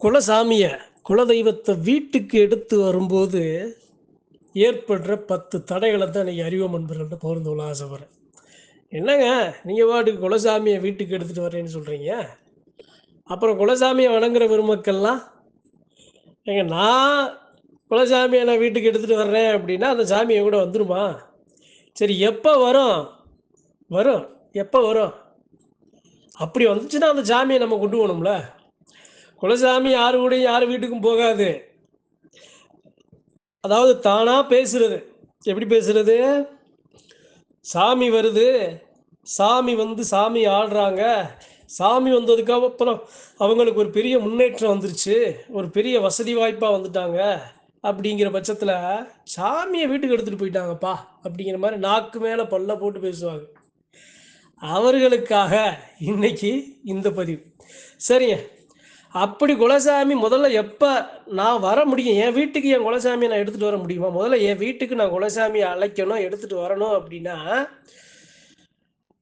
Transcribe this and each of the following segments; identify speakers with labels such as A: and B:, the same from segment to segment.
A: குலசாமியை குலதெய்வத்தை வீட்டுக்கு எடுத்து வரும்போது ஏற்படுற பத்து தடைகளை தான் நீங்கள் அறிவோம் நண்பர்கள்ட்ட பகிர்ந்து கொள்ள ஆசைப்படுறேன் என்னங்க நீங்கள் பாட்டுக்கு குலசாமியை வீட்டுக்கு எடுத்துகிட்டு வரேன்னு சொல்கிறீங்க அப்புறம் குலசாமியை வணங்குற பெருமக்கள்லாம் ஏங்க நான் குலசாமியை நான் வீட்டுக்கு எடுத்துகிட்டு வர்றேன் அப்படின்னா அந்த சாமியை கூட வந்துருமா? சரி எப்போ வரும்? வரும். எப்போ வரும்? அப்படி வந்துச்சுன்னா அந்த சாமியை நம்ம கொண்டு போகணும்ல? குலசாமி யாரு கூட யார் வீட்டுக்கும் போகாது. அதாவது தானா பேசுறது. எப்படி பேசுறது? சாமி வருது. சாமி வந்து சாமி ஆடுறாங்க சாமி வந்ததுக்கு அப்புறம் அவங்களுக்கு ஒரு பெரிய முன்னேற்றம் வந்துருச்சு. ஒரு பெரிய வசதி வாய்ப்பாக வந்துட்டாங்க. அப்படிங்கிற பட்சத்தில் சாமியை வீட்டுக்கு எடுத்துகிட்டு போயிட்டாங்கப்பா அப்படிங்கிற மாதிரி நாக்கு மேலே பல்ல போட்டு பேசுவாங்க. அவர்களுக்காக இன்னைக்கு இந்த பதிவு. சரிங்க. அப்படி குலசாமி முதல்ல எப்போ நான் வர முடியும்? என் வீட்டுக்கு என் குலசாமியை நான் எடுத்துகிட்டு வர முடியுமா? முதல்ல என் வீட்டுக்கு நான் குலசாமியை அழைக்கணும் எடுத்துகிட்டு வரணும் அப்படின்னா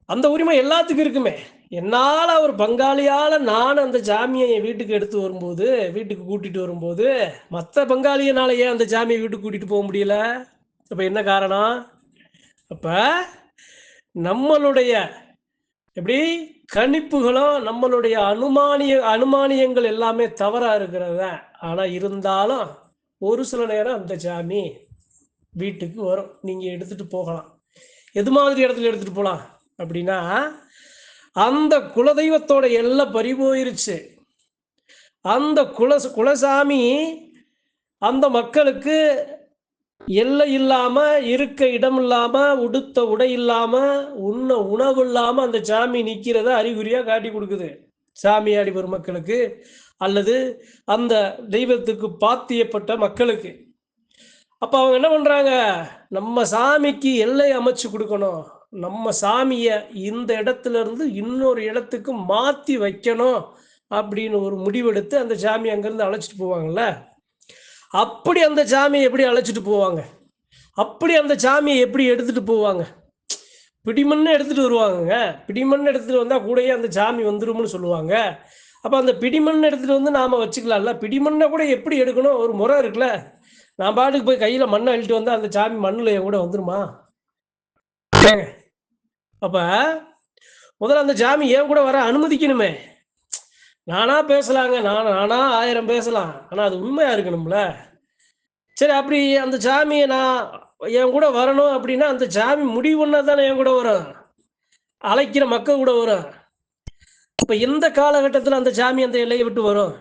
A: அந்த உரிமை எல்லாத்துக்கும் இருக்குமே. என்னால் ஒரு பங்காளியால் நான் அந்த சாமியை என் வீட்டுக்கு எடுத்து வரும்போது வீட்டுக்கு கூட்டிகிட்டு வரும்போது மற்ற பங்காளியனால ஏன் அந்த சாமியை வீட்டுக்கு கூட்டிகிட்டு போக முடியல? அப்போ என்ன காரணம்? அப்போ நம்மளுடைய எப்படி? கணிப்புகளும் நம்மளுடைய அனுமானிய அனுமானியங்கள் எல்லாமே தவறாக இருக்கிறது. தான் ஆனால் இருந்தாலும் ஒரு சில நேரம் அந்த சாமி வீட்டுக்கு வரும். நீங்கள் எடுத்துகிட்டு போகலாம். எது மாதிரி இடத்துல எடுத்துகிட்டு போகலாம் அப்படின்னா அந்த குலதெய்வத்தோட எல்லை பறி போயிருச்சு. அந்த குல குலசாமி அந்த மக்களுக்கு எல்லை இல்லாம இருக்க இடம் இல்லாம உடுத்த உடை இல்லாம உண்ண உணவு இல்லாம அந்த சாமி நிக்கிறத அறிகுறியா காட்டி கொடுக்குது. சாமியாடி வரும் மக்களுக்கு அல்லது அந்த தெய்வத்துக்கு பாத்தியப்பட்ட மக்களுக்கு. அப்ப அவங்க என்ன பண்றாங்க? நம்ம சாமிக்கு எல்லை அமைச்சு கொடுக்கணும். நம்ம சாமியை இந்த இடத்துல இருந்து இன்னொரு இடத்துக்கு மாத்தி வைக்கணும் அப்படின்னு ஒரு முடிவெடுத்து அந்த சாமி அங்கிருந்து அழைச்சிட்டு போவாங்கல்ல? அப்படி அந்த சாமியை எப்படி அழைச்சிட்டு போவாங்க? அப்படி அந்த சாமியை எப்படி எடுத்துட்டு போவாங்க? பிடிமண்ணு எடுத்துட்டு வருவாங்கங்க. பிடிமண் எடுத்துட்டு வந்தா கூடயே அந்த சாமி வந்துரும்னு சொல்லுவாங்க. அப்போ அந்த பிடிமண் எடுத்துட்டு வந்து நாம வச்சுக்கலாம்ல. பிடிமண்ணை கூட எப்படி எடுக்கணும்? ஒரு முறை இருக்குல்ல. நான் பாட்டுக்கு போய் கையில மண்ணை அழிட்டு வந்தா அந்த சாமி மண்ணில் என் கூட வந்துருமா? அப்போ அப்ப முதல்ல அந்த சாமி ஏன் கூட வர அனுமதிக்கணுமே. நானா பேசலாங்க. நான் நானா ஆயிரம் பேசலாம். ஆனால் அது உண்மையா இருக்கணும்ல? சரி அப்படி அந்த சாமியை நான் என் கூட வரணும் அப்படின்னா அந்த சாமி முடிவுன்னா தானே என் கூட வரும். அழைக்கிற மக்கள் கூட வரும். இப்போ எந்த காலகட்டத்தில் அந்த சாமி அந்த எல்லையை விட்டு வரும்?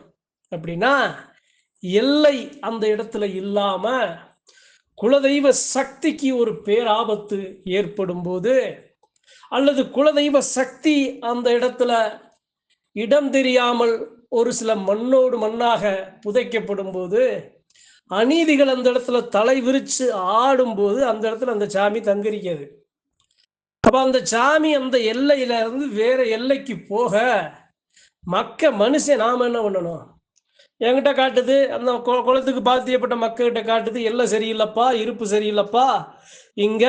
A: அப்படின்னா எல்லை அந்த இடத்துல இல்லாமல் குலதெய்வ சக்திக்கு ஒரு பேராபத்து ஏற்படும் போது அல்லது குலதெய்வ சக்தி அந்த இடத்துல இடம் தெரியாமல் ஒரு சில மண்ணோடு மண்ணாக புதைக்கப்படும் போது அநீதிகள் அந்த இடத்துல தலை விரிச்சு ஆடும்போது அந்த இடத்துல அந்த சாமி தங்கிருக்கிறது அப்ப அந்த சாமி அந்த எல்லையில இருந்து வேற எல்லைக்கு போக மக்க மனுஷன் நாம என்ன பண்ணணும்? என்கிட்ட காட்டுது அந்த கு- குளத்துக்கு பாத்தியப்பட்ட மக்கள்கிட்ட காட்டுது எல்லை சரியில்லைப்பா இருப்பு சரியில்லைப்பா இங்க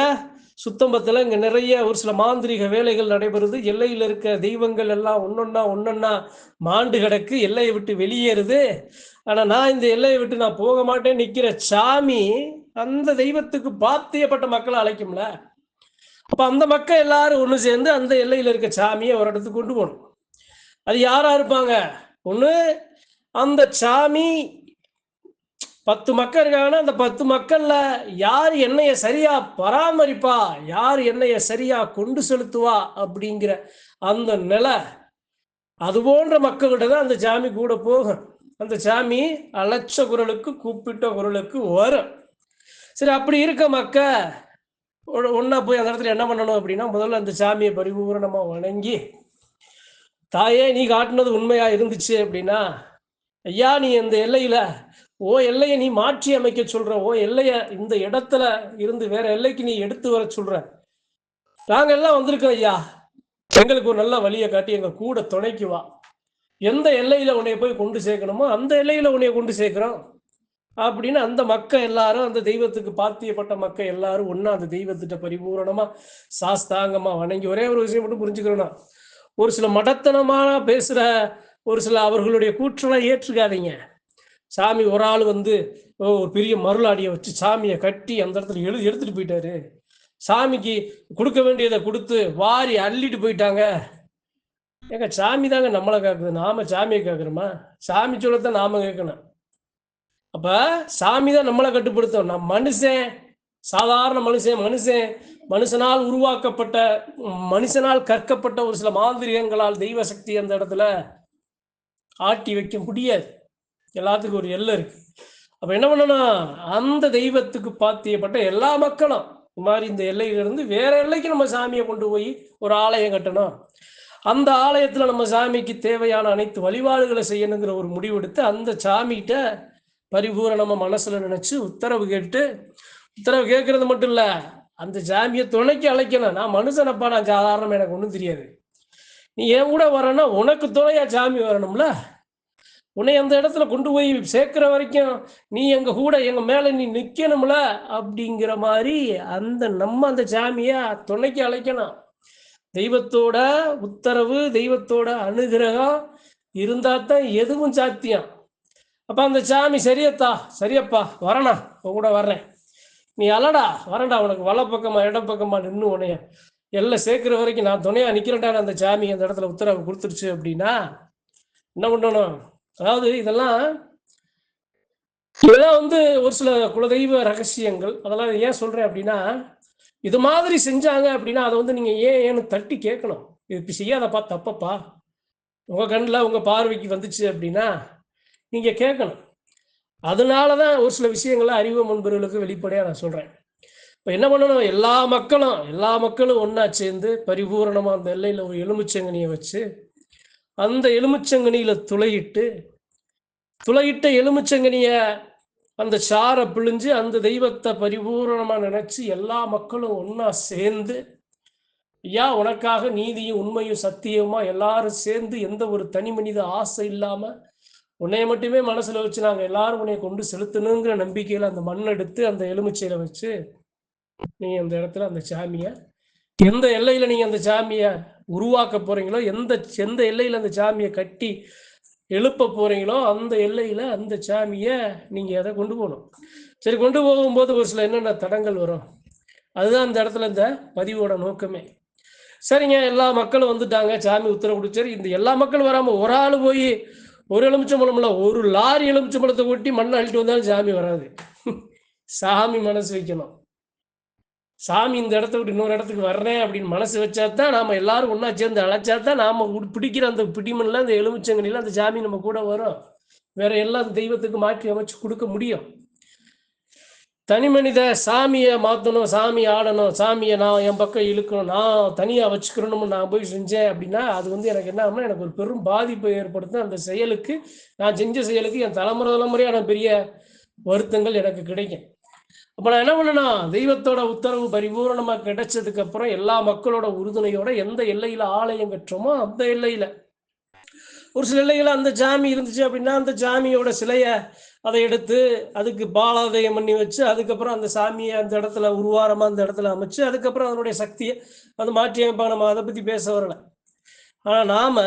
A: சுத்தம்பத்தில் இங்கே நிறைய ஒரு சில மாந்திரிக வேலைகள் நடைபெறுது. எல்லையில் இருக்க தெய்வங்கள் எல்லாம் ஒன்னொன்னா ஒன்னொன்னா மாண்டு கிடக்கு எல்லையை விட்டு வெளியேறுது. ஆனால் நான் இந்த எல்லையை விட்டு நான் போக மாட்டேன் நிற்கிற சாமி அந்த தெய்வத்துக்கு பாத்தியப்பட்ட மக்களை அழைக்கும்ல. அப்போ அந்த மக்கள் எல்லாரும் ஒன்று சேர்ந்து அந்த எல்லையில் இருக்க சாமியை ஒரு இடத்துக்கு கொண்டு போகணும். அது யாராக இருப்பாங்க? ஒன்று அந்த சாமி பத்து மக்கள் இருக்காங்கன்னா அந்த பத்து மக்கள்ல யார் என்னைய சரியா பராமரிப்பா யார் என்னைய சரியா கொண்டு செலுத்துவா அப்படிங்கிற அந்த நிலை அது போன்ற மக்கள்கிட்ட தான் அந்த சாமி கூட போகும். அந்த சாமி அழைச்ச குரலுக்கு கூப்பிட்ட குரலுக்கு வரும். சரி அப்படி இருக்க மக்க ஒன்னா போய் அந்த இடத்துல என்ன பண்ணணும் அப்படின்னா முதல்ல அந்த சாமியை பரிபூரணமா வணங்கி தாயே நீ காட்டினது உண்மையா இருந்துச்சு அப்படின்னா ஐயா நீ இந்த எல்லையில ஓ எல்லையை நீ மாற்றி அமைக்க சொல்ற. ஓ எல்லைய இந்த இடத்துல இருந்து வேற எல்லைக்கு நீ எடுத்து வர சொல்ற. நாங்க எல்லாம் வந்திருக்கோம் ஐயா. எங்களுக்கு ஒரு நல்ல வழியை காட்டி எங்க கூட துணைக்கு வா. எந்த எல்லையில உன்னைய போய் கொண்டு சேர்க்கணுமோ அந்த எல்லையில உன்னைய கொண்டு சேர்க்கிறோம். அப்படின்னு அந்த மக்கள் எல்லாரும் அந்த தெய்வத்துக்கு பாத்தியப்பட்ட மக்கள் எல்லாரும் ஒன்னா அந்த தெய்வத்திட்ட பரிபூரணமா சாஸ்தாங்கமா வணங்கி ஒரே ஒரு விஷயம் மட்டும் புரிஞ்சுக்கிறோம்னா ஒரு சில மடத்தனமான பேசுற ஒரு சில அவர்களுடைய கூற்றெல்லாம் ஏற்றுக்காதீங்க. சாமி ஒரு ஆள் வந்து ஓ, ஒரு பெரிய மருளாடியை வச்சு சாமியை கட்டி அந்த இடத்துல எழுதி எடுத்துட்டு போயிட்டாரு. சாமிக்கு கொடுக்க வேண்டியதை கொடுத்து வாரி அள்ளிட்டு போயிட்டாங்க. ஏங்க சாமி தாங்க நம்மளை கேட்குது நாம சாமியை கேட்குறோமா சாமி சொல்லத்தான் நாம கேட்கணும் அப்ப சாமி தான் நம்மளை கட்டுப்படுத்தும். நம்ம மனுஷன் சாதாரண மனுஷன் மனுஷன் மனுஷனால் உருவாக்கப்பட்ட மனுஷனால் கற்கப்பட்ட ஒரு சில மாந்திரிகங்களால் தெய்வ சக்தி அந்த இடத்துல ஆட்டி வைக்க முடியாது. எல்லாத்துக்கும் ஒரு எல்லை இருக்கு. அப்ப என்ன பண்ணணும் அந்த தெய்வத்துக்கு பாத்தியப்பட்ட எல்லா மக்களும் இந்த மாதிரி இந்த எல்லையிலிருந்து வேற எல்லைக்கு நம்ம சாமியை கொண்டு போய் ஒரு ஆலயம் கட்டணும். அந்த ஆலயத்துல நம்ம சாமிக்கு தேவையான அனைத்து வழிபாடுகளை செய்யணுங்கிற ஒரு முடிவெடுத்து அந்த சாமிகிட்ட பரிபூரணமா மனசுல நினைச்சு உத்தரவு கேட்டு உத்தரவு கேட்கறது மட்டும் இல்ல அந்த சாமியை துணைக்கு அழைக்கணும். நான் மனுஷனப்பா நான் சாதாரணம் எனக்கு ஒன்றும் தெரியாது. நீ என் கூட வரேன்னா உனக்கு துணையா சாமி வரணும்ல? உன்னை அந்த இடத்துல கொண்டு போய் சேர்க்கிற வரைக்கும் நீ எங்க கூட எங்க மேல நீ நிக்கணும்ல அப்படிங்கிற மாதிரி அந்த நம்ம அந்த சாமியை துணைக்கு அழைக்கணும். தெய்வத்தோட உத்தரவு தெய்வத்தோட அனுகிரகம் இருந்தா தான் எதுவும் சாத்தியம். அப்ப அந்த சாமி சரியத்தா சரியப்பா வரண்ணா உன் கூட வர்றேன். நீ அலடா வரேன்டா உனக்கு வல பக்கமா இடம் பக்கமா நின்று உனைய எல்லாம் சேர்க்குற வரைக்கும் நான் துணையா நிக்கிறேன்டா அந்த சாமி அந்த இடத்துல உத்தரவு கொடுத்துருச்சு அப்படின்னா என்ன பண்ணணும்? அதாவது இதெல்லாம் இதெல்லாம் வந்து ஒரு சில குலதெய்வ ரகசியங்கள். அதெல்லாம் ஏன் சொல்றேன் அப்படின்னா இது மாதிரி செஞ்சாங்க அப்படின்னா அதை வந்து நீங்க ஏன் ஏன்னு தட்டி கேட்கணும். இது இப்படி செய்யாதப்பா தப்பப்பா. உங்க கண்ணில் உங்க பார்வைக்கு வந்துச்சு அப்படின்னா நீங்க கேட்கணும். அதனால தான் ஒரு சில விஷயங்களை அறிவு முன்பர்களுக்கு வெளிப்படையாக நான் சொல்றேன். இப்போ என்ன பண்ணணும்? எல்லா மக்களும் எல்லா மக்களும் ஒன்றா சேர்ந்து பரிபூரணமா அந்த எல்லையில் ஒரு எலுமிச்சங்கனியை வச்சு அந்த எலுமிச்சங்கனியில துளையிட்டு துளையிட்ட எலுமிச்சங்கனிய அந்த சாரை பிழிஞ்சு அந்த தெய்வத்தை பரிபூரணமாக நினச்சி எல்லா மக்களும் ஒன்றா சேர்ந்து ஐயா உனக்காக நீதியும் உண்மையும் சத்தியமா எல்லாரும் சேர்ந்து எந்த ஒரு தனி மனித ஆசை இல்லாமல் உன்னைய மட்டுமே மனசில் வச்சு நாங்கள் எல்லாரும் உன்னைய கொண்டு செலுத்தணுங்கிற நம்பிக்கையில் அந்த மண் எடுத்து அந்த எலுமிச்சையில் வச்சு நீ அந்த இடத்துல அந்த சாமியை எந்த எல்லையில் நீங்கள் அந்த சாமியை உருவாக்க போறீங்களோ எந்த எந்த எல்லையில அந்த சாமியை கட்டி எழுப்ப போறீங்களோ அந்த எல்லையில அந்த சாமியை நீங்க அதை கொண்டு போகணும்? சரி கொண்டு போகும்போது ஒரு சில என்னென்ன தடங்கள் வரும்? அதுதான் அந்த இடத்துல இந்த பதிவோட நோக்கமே. சரிங்க எல்லா மக்களும் வந்துட்டாங்க சாமி உத்தரவு கொடுத்தாரு இந்த எல்லா மக்களும் வராம ஒரு ஆள் போய் ஒரு எலுமிச்சம்பழம் ஒரு லாரி எலுமிச்சம்பழத்தை ஒட்டி மண்ணை அள்ளிட்டு வந்தாலும் சாமி வராது. சாமி மனசு வைக்கணும். சாமி இந்த இடத்த விட்டு இன்னொரு இடத்துக்கு வர்றேன் அப்படின்னு மனசு வச்சா தான் நாம எல்லாரும் ஒன்றா சேர்ந்து அழைச்சா தான் நாம பிடிக்கிற அந்த பிடிமன்ல அந்த எலுமிச்சங்கனில அந்த சாமி நம்ம கூட வரும். வேற எல்லாம் தெய்வத்துக்கு மாற்றி அமைச்சு கொடுக்க முடியும். தனி மனித சாமியை மாற்றணும் சாமி ஆடணும் சாமியை நான் என் பக்கம் இழுக்கணும் நான் தனியாக வச்சுக்கிறணும்னு நான் போய் செஞ்சேன் அப்படின்னா அது வந்து எனக்கு என்ன ஆகும்னா எனக்கு ஒரு பெரும் பாதிப்பை ஏற்படுத்தும். அந்த செயலுக்கு நான் செஞ்ச செயலுக்கு என் தலைமுறை தலைமுறையான பெரிய வருத்தங்கள் எனக்கு கிடைக்கும். அப்போ நான் என்ன பண்ணனா தெய்வத்தோட உத்தரவு பரிபூர்ணமாக கிடைச்சதுக்கு அப்புறம் எல்லா மக்களோட உறுதுணையோட எந்த எல்லையில் ஆலயம் கட்டுறோமோ அந்த எல்லையில். ஒரு சில எல்லையில் அந்த ஜாமி இருந்துச்சு அப்படின்னா அந்த ஜாமியோட சிலையை அதை எடுத்து அதுக்கு பாலாதயம் பண்ணி வச்சு அதுக்கப்புறம் அந்த சாமியை அந்த இடத்துல உருவாரமாக அந்த இடத்துல அமைச்சு அதுக்கப்புறம் அதனுடைய சக்தியை அது மாற்றி அமைப்பாங்க. நம்ம அதை பத்தி பேச வரல. ஆனால் நாம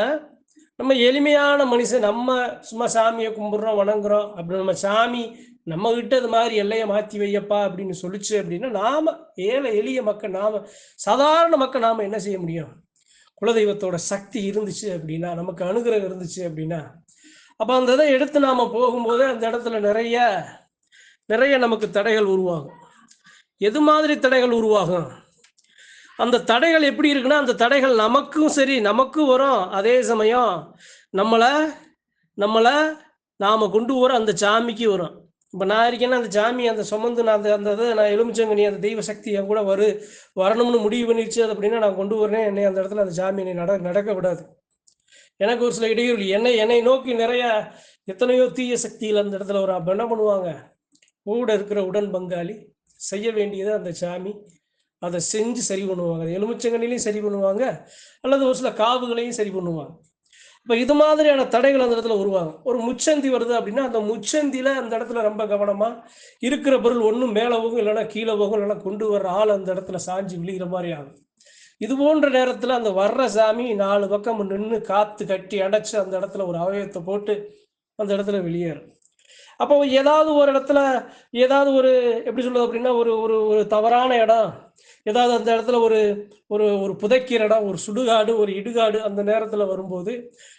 A: நம்ம எளிமையான மனுஷன் நம்ம சும்மா சாமியை கும்பிட்றோம் வணங்குறோம் அப்படி நம்ம சாமி நம்ம கிட்ட இது மாதிரி எல்லையை மாத்தி வையப்பா அப்படின்னு சொல்லிச்சு அப்படின்னா நாம ஏழை எளிய மக்கள் நாம சாதாரண மக்கள் நாம என்ன செய்ய முடியும்? குலதெய்வத்தோட சக்தி இருந்துச்சு அப்படின்னா நமக்கு அனுகிரகம் இருந்துச்சு அப்படின்னா அப்ப அந்த இதை எடுத்து நாம போகும்போது அந்த இடத்துல நிறைய நிறைய நமக்கு தடைகள் உருவாகும். எது மாதிரி தடைகள் உருவாகும்? அந்த தடைகள் எப்படி இருக்குன்னா அந்த தடைகள் நமக்கும் சரி நமக்கும் வரும். அதே சமயம் நம்மளை நம்மளை நாம கொண்டு வர அந்த சாமிக்கு வரும். இப்போ நான் இருக்கேன்னா அந்த ஜாமி அந்த சுமந்து நான் அந்த அந்த இதை நான் எலுமிச்சங்கனி அந்த தெய்வ சக்தி என் கூட வரு வரணும்னு முடிவு பண்ணிடுச்சு அது அப்படின்னா நான் கொண்டு வரேன். என்னை அந்த இடத்துல அந்த ஜாமி என்னை நட நடக்க விடாது. எனக்கு ஒரு சில இடையூறு என்னை என்னை நோக்கி நிறைய எத்தனையோ தீய சக்தியில் அந்த இடத்துல ஒரு அப்போ என்ன பண்ணுவாங்க? கூட இருக்கிற உடன் பங்காளி செய்ய வேண்டியது அந்த சாமி அதை செஞ்சு சரி பண்ணுவாங்க. எலுமிச்சங்கனிலையும் சரி பண்ணுவாங்க. அல்லது ஒரு சில காவுகளையும் சரி பண்ணுவாங்க. இப்போ இது மாதிரியான தடைகள் அந்த இடத்துல உருவாகும். ஒரு முச்சந்தி வருது அப்படின்னா அந்த முச்சந்தியில் அந்த இடத்துல ரொம்ப கவனமாக இருக்கிற பொருள் ஒன்றும் மேலே போகும் இல்லைன்னா கீழே போகும் இல்லைன்னா கொண்டு வர்ற ஆள் அந்த இடத்துல சாஞ்சு விழுகிற மாதிரி ஆகும். இது போன்ற நேரத்தில் அந்த வர்ற சாமி நாலு பக்கம் நின்று காத்து கட்டி அடைச்சி அந்த இடத்துல ஒரு அவயத்தை போட்டு அந்த இடத்துல வெளியேறும். அப்போ ஏதாவது ஒரு இடத்துல ஏதாவது ஒரு எப்படி சொல்றது அப்படின்னா ஒரு ஒரு ஒரு தவறான இடம் ஏதாவது அந்த இடத்துல ஒரு ஒரு ஒரு புதைக்கிற இடம் ஒரு சுடுகாடு ஒரு இடுகாடு அந்த நேரத்தில் வரும்போது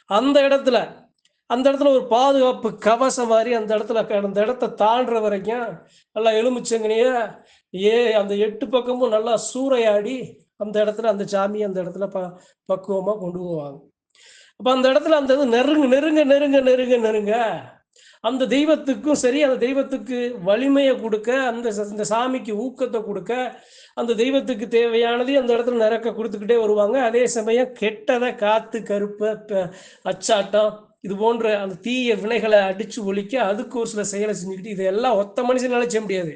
A: அந்த இடத்துல அந்த இடத்துல ஒரு பாதுகாப்பு கவசம் மாதிரி அந்த இடத்துல அந்த இடத்த தாண்டுற வரைக்கும் நல்லா எலுமிச்சங்கனைய ஏ அந்த எட்டு பக்கமும் நல்லா சூறையாடி அந்த இடத்துல அந்த சாமியை அந்த இடத்துல ப பக்குவமாக கொண்டு போவாங்க. அப்போ அந்த இடத்துல அந்த இது நெருங்க நெருங்க நெருங்க நெருங்க நெருங்க அந்த தெய்வத்துக்கும் சரி அந்த தெய்வத்துக்கு வலிமையை கொடுக்க அந்த இந்த சாமிக்கு ஊக்கத்தை கொடுக்க அந்த தெய்வத்துக்கு தேவையானதை அந்த இடத்துல நிறக்க கொடுத்துக்கிட்டே வருவாங்க. அதே சமயம் கெட்டதை காத்து கருப்பை அச்சாட்டம் இது போன்ற அந்த தீய வினைகளை அடிச்சு ஒழிக்க அதுக்கு ஒரு சில செயலை செஞ்சுக்கிட்டு இதெல்லாம் ஒத்த மனுஷனால செய்ய முடியாது.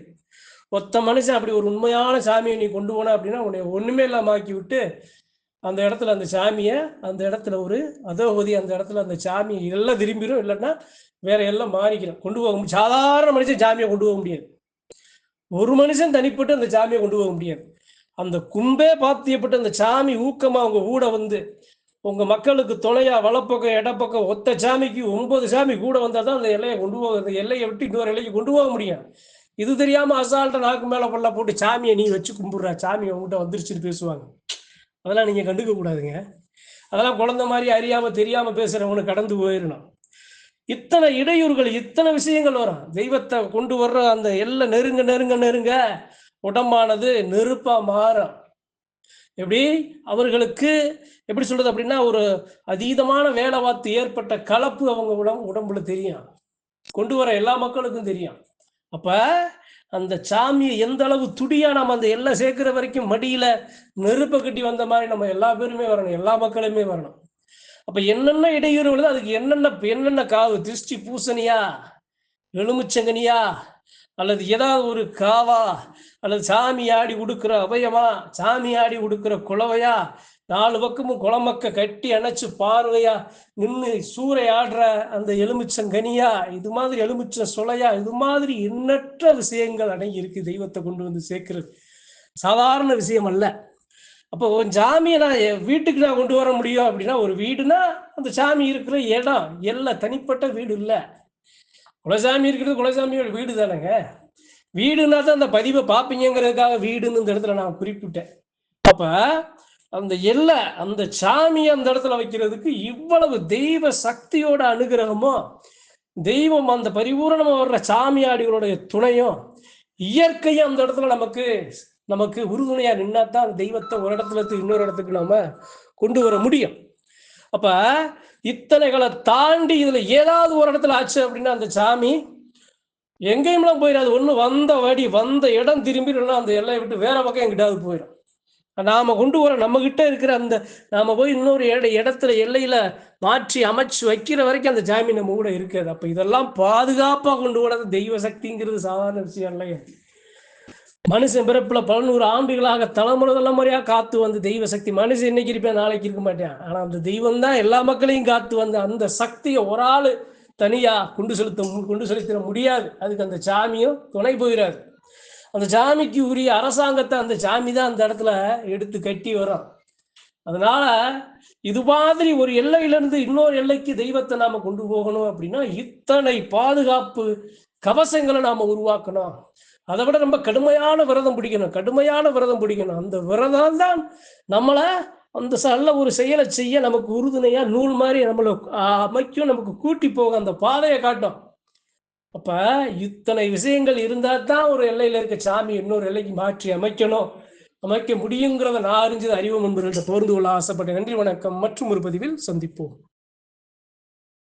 A: ஒத்த மனுஷன் அப்படி ஒரு உண்மையான சாமியை நீ கொண்டு போன அப்படின்னா உன்னை ஒண்ணுமே இல்லாம ஆக்கி விட்டு அந்த இடத்துல அந்த சாமியை அந்த இடத்துல ஒரு அதோகதி அந்த இடத்துல அந்த சாமியை எல்லாம் திரும்பிடும் இல்லைன்னா வேற எல்லாம் மாறிக்கிறோம். கொண்டு போக முடியும் சாதாரண மனுஷன் சாமியை கொண்டு போக முடியாது. ஒரு மனுஷன் தனிப்பட்டு அந்த சாமியை கொண்டு போக முடியாது. அந்த கும்பே பாத்தியப்பட்டு அந்த சாமி ஊக்கமா அவங்க கூட வந்து உங்க மக்களுக்கு துணையா வலப்பக்கம் இடப்பக்கம் ஒத்த சாமிக்கு ஒன்பது சாமி கூட வந்தால் தான் அந்த எல்லையை கொண்டு போக அந்த எல்லையை விட்டு இன்னொரு எல்லைக்கு கொண்டு போக முடியும். இது தெரியாம அசால்ட்டா நாக்கு மேல பல்ல போட்டு சாமியை நீ வச்சு கும்பிட்ற. சாமி உங்ககிட்ட வந்துருச்சுன்னு பேசுவாங்க. அதெல்லாம் நீங்க கண்டுக்க கூடாதுங்க. அதெல்லாம் குழந்தை மாதிரி அறியாம தெரியாம பேசுறவனு கடந்து போயிடணும் இத்தனை இடையூறுகள் இத்தனை விஷயங்கள் வரும். தெய்வத்தை கொண்டு வர்ற அந்த எல்லை நெருங்க நெருங்க நெருங்க உடம்பானது நெருப்பா மாறும். எப்படி? அவர்களுக்கு எப்படி சொல்றது அப்படின்னா ஒரு அதீதமான வேலை வாத்து ஏற்பட்ட கலப்பு அவங்க உடம்பு உடம்புல தெரியும். கொண்டு வர எல்லா மக்களுக்கும் தெரியும். அப்ப அந்த சாமியை எந்த அளவு துடியா நம்ம அந்த எல்லை சேர்க்கிற வரைக்கும் மடியில நெருப்பை கட்டி வந்த மாதிரி நம்ம எல்லா பேருமே வரணும் எல்லா மக்களுமே வரணும். அப்ப என்னென்ன இடையூறு அதுக்கு என்னென்ன என்னென்ன காவு? திருஷ்டி பூசணியா? எலுமிச்சங்கனியா? அல்லது ஏதாவது ஒரு காவா? அல்லது சாமி ஆடி உடுக்கிற அபயமா? சாமி ஆடி உடுக்கிற குலவையா? நாலு பக்கமும் குளமக்க கட்டி அணைச்சு பார்வையா நின்று சூறை ஆடுற அந்த எலுமிச்சங்கனியா இது மாதிரி எலுமிச்சம் சுளையா இது மாதிரி எண்ணற்ற விஷயங்கள் அடங்கி இருக்கு தெய்வத்தை கொண்டு வந்து சேர்க்கிறது. சாதாரண விஷயம் அல்ல. அப்போ சாமியை நான் என் வீட்டுக்கு நான் கொண்டு வர முடியும் அப்படின்னா ஒரு வீடுனா அந்த சாமி இருக்கிற இடம் எல்லாம் தனிப்பட்ட வீடு இல்லை. குலசாமி இருக்கிறது குலசாமியோட வீடு தானேங்க. வீடுனா தான் அந்த பதிவை பார்ப்பீங்கிறதுக்காக வீடுன்னு இந்த இடத்துல நான் குறிப்பிட்டேன். அப்போ அந்த எல்லை அந்த சாமியை அந்த இடத்துல வைக்கிறதுக்கு இவ்வளவு தெய்வ சக்தியோட அனுகிரகமோ தெய்வம் அந்த பரிபூரணமாக வர்ற சாமியாடிகளுடைய துணையும் இயற்கையும் அந்த இடத்துல நமக்கு நமக்கு உறுதுணையாக நின்னா தான் அந்த தெய்வத்தை ஒரு இடத்துல இருந்து இன்னொரு இடத்துக்கு நாம கொண்டு வர முடியும். அப்ப இத்தனைகளை தாண்டி இதுல ஏதாவது ஒரு இடத்துல ஆச்சு அப்படின்னா அந்த சாமி எங்கேயும்லாம் போயிடாது. ஒன்று வந்த வடி வந்த இடம் திரும்பி அந்த எல்லையை விட்டு வேற பக்கம் எங்கிட்டாவது போயிடும். நாம கொண்டு வர நம்ம கிட்ட இருக்கிற அந்த நாம போய் இன்னொரு இட இடத்துல எல்லையில மாற்றி அமைச்சு வைக்கிற வரைக்கும் அந்த சாமி நம்ம கூட இருக்காது. அப்ப இதெல்லாம் பாதுகாப்பா கொண்டு வரது தெய்வ சக்திங்கிறது சாதாரண விஷயம் இல்லையா மனுஷன் பிறப்புல பல நூறு ஆண்டுகளாக தலைமுறை தலைமுறையா காத்து வந்து தெய்வ சக்தி. மனுஷன் இன்னைக்கு இருப்பேன் நாளைக்கு இருக்க மாட்டேன். ஆனா அந்த தெய்வம் தான் எல்லா மக்களையும் காத்து வந்து அந்த சக்தியை ஒரு ஆளு தனியா கொண்டு செலுத்த மு- கொண்டு செலுத்திட முடியாது. அதுக்கு அந்த சாமியும் துணை போயிடாது அந்த ஜாமிக்கு உரிய அரசாங்கத்தை அந்த ஜாமி தான் அந்த இடத்துல எடுத்து கட்டி வரும். அதனால இது மாதிரி ஒரு எல்லையிலிருந்து இன்னொரு எல்லைக்கு தெய்வத்தை நாம கொண்டு போகணும் அப்படின்னா இத்தனை பாதுகாப்பு கவசங்களை நாம உருவாக்கணும். அதை விட நம்ம கடுமையான விரதம் பிடிக்கணும். கடுமையான விரதம் பிடிக்கணும். அந்த விரதம் தான் நம்மளை அந்த நல்ல ஒரு செயலை செய்ய நமக்கு உறுதுணையா நூல் மாதிரி நம்மளை அமைக்கும் நமக்கு கூட்டி போக அந்த பாதையை காட்டும். அப்ப இத்தனை விஷயங்கள் இருந்தா தான் ஒரு எல்லையில இருக்க சாமி இன்னொரு எல்லைக்கு மாற்றி அமைக்கணும். அமைக்க முடியுங்கிறத நான் அறிஞ்சது அறிவு என்று தோர்ந்து கொள்ள ஆசைப்பட்டேன். நன்றி வணக்கம். மற்றும் ஒரு பதிவில் சந்திப்போம்.